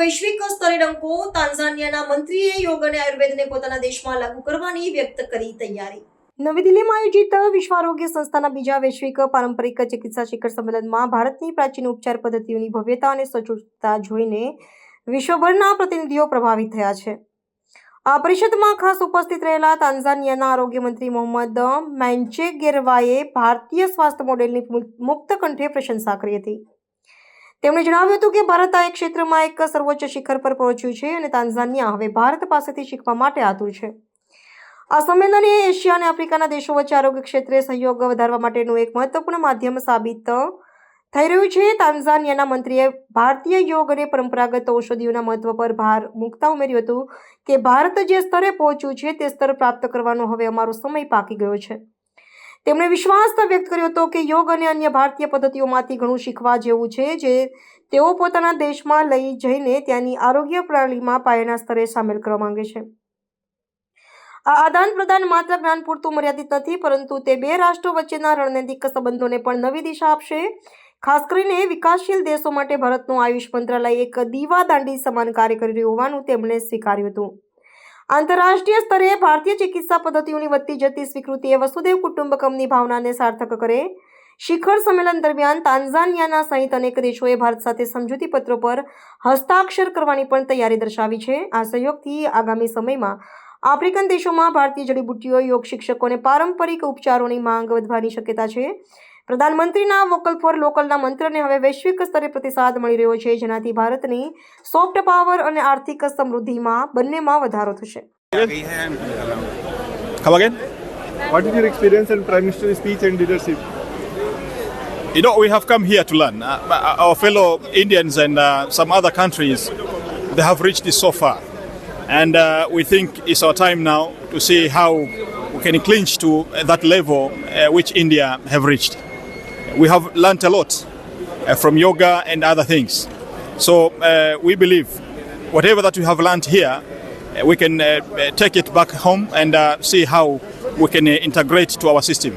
વૈશ્વિક સ્તરે ડંકો તાન્ઝાનિયાના મંત્રીએ યોગ અને આયુર્વેદને પોતાના દેશમાં લાગુ કરવાની વ્યક્ત કરી તૈયારી. નવી દિલ્હીમાં આયોજિત વિશ્વ આરોગ્ય સંસ્થાના બીજા વૈશ્વિક પારંપરિક ચિકિત્સા શિખર સંમેલનમાં ભારતની પ્રાચીન ઉપચાર પદ્ધતિઓની ભવ્યતા અને સચોટતા જોઈને વિશ્વભરના પ્રતિનિધિઓ પ્રભાવિત થયા છે. આ પરિષદમાં ખાસ ઉપસ્થિત રહેલા તાન્ઝાનિયાના આરોગ્ય મંત્રી મોહમ્મદ મેન્ચેગેરવાએ ભારતીય સ્વાસ્થ્ય મોડેલની મુક્ત કંઠે પ્રશંસા કરી હતી. તેમણે જણાવ્યું હતું કે ભારત આ ક્ષેત્રમાં એક સર્વોચ્ચ શિખર પર પહોંચ્યું છે અને તાન્ઝાનિયા હવે ભારત પાસેથી શીખવા માટે આતુર છે. આ સંમેલન એશિયા અને આફ્રિકાના દેશો વચ્ચે આરોગ્ય ક્ષેત્રે સહયોગ વધારવા માટેનું એક મહત્વપૂર્ણ માધ્યમ સાબિત થઈ રહ્યું છે. તાન્ઝાનિયાના મંત્રીએ ભારતીય યોગ અને પરંપરાગત ઔષધિઓના મહત્વ પર ભાર મૂકતા ઉમેર્યું હતું કે ભારત જે સ્તરે પહોંચ્યું છે તે સ્તર પ્રાપ્ત કરવાનો હવે અમારો સમય પાકી ગયો છે. તેમણે વિશ્વાસ વ્યક્ત કર્યો હતો કે યોગ અને અન્ય ભારતીય પદ્ધતિઓમાંથી ઘણું શીખવા જેવું છે જે તેઓ પોતાના દેશમાં લઈ જઈને ત્યાંની આરોગ્ય પ્રણાલીમાં પાયાના સ્તરે સામેલ કરવા માંગે છે. આ આદાન પ્રદાન માત્ર જ્ઞાન પૂરતું મર્યાદિત નથી, પરંતુ તે બે રાષ્ટ્રો વચ્ચેના રણનૈતિક સંબંધોને પણ નવી દિશા આપશે. ખાસ કરીને વિકાસશીલ દેશો માટે ભારતનું આયુષ મંત્રાલય એક દીવા દાંડી સમાન કાર્ય કરી રહ્યું હોવાનું તેમણે સ્વીકાર્યું હતું. આંતરરાષ્ટ્રીય સ્તરે ભારતીય ચિકિત્સા પદ્ધતિઓની વધતી જતી સ્વીકૃતિએ વસુદેવ કુટુંબકમની ભાવનાને સાર્થક કરે. શિખર સંમેલન દરમિયાન તાન્ઝાનિયાના સહિત અનેક દેશોએ ભારત સાથે સમજૂતી પત્રો પર હસ્તાક્ષર કરવાની પણ તૈયારી દર્શાવી છે. આ સહયોગથી આગામી સમયમાં આફ્રિકન દેશોમાં ભારતીય જડીબુટ્ટીઓ, યોગ શિક્ષકોને પારંપરિક ઉપચારોની માંગ વધવાની શક્યતા છે. પ્રધાનમંત્રીના વોકલ ફોર લોકલના મંત્રને હવે વૈશ્વિક સ્તરે પ્રતિસાદ મળી રહ્યો છે જેનાથી ભારતની સોફ્ટ પાવર અને આર્થિક સમૃદ્ધિમાં બંનેમાં વધારો થશે Come again? What is your experience in Prime Minister's speech and leadership? You know, we have come here to learn. Uh, our fellow Indians and uh, some other countries, they have reached this so far. And uh, we think it's our time now to see how we can clinch to that level uh, which India have reached. We have learnt a lot uh, from yoga and other things. So uh, we believe whatever that we have learnt here, uh, we can take it back home and see how we can integrate to our system.